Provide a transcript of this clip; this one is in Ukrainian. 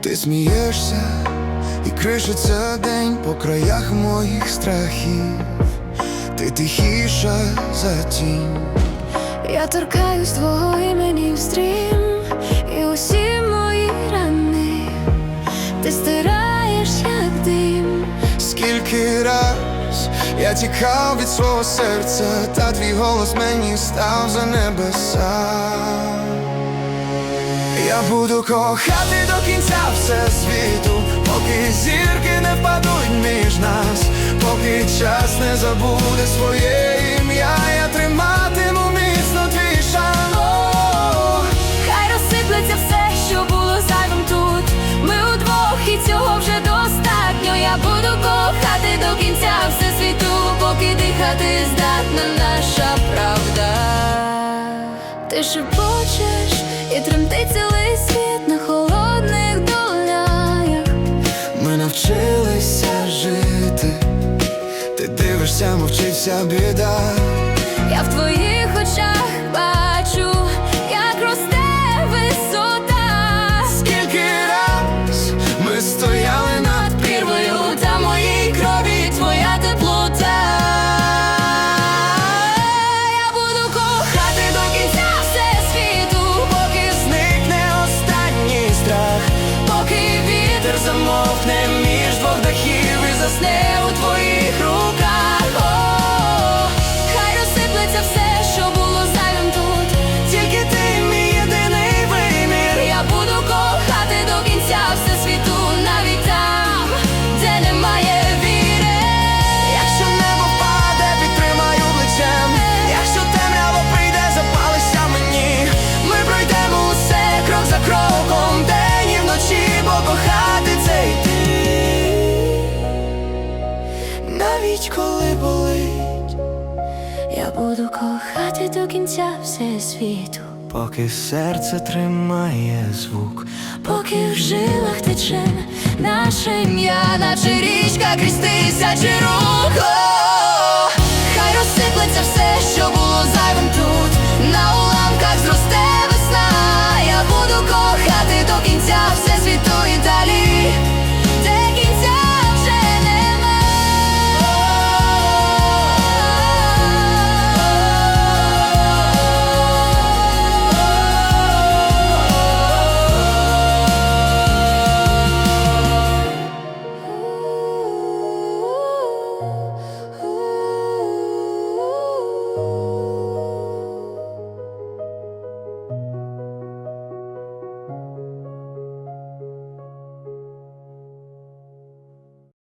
Ти смієшся і кришиться день по краях моїх страхів. Ти тихіша за тінь. Я торкаюсь твого імені в стрім, і усі мої рани ти стираєш, як дим. Скільки раз я тікав від свого серця, та твій голос мені став за небеса. Я буду кохати до кінця все світу, поки зірки не впадуть між нас, поки час не забуде своє шепочеш і тремтить цілий світ на холодних долях. Ми навчилися жити, ти дивишся, мовчиться біда. Навіть коли болить, Я буду кохати до кінця все світу, поки серце тримає звук. поки в жилах тече наше ім'я, наче річка крізь тисячі рук. О,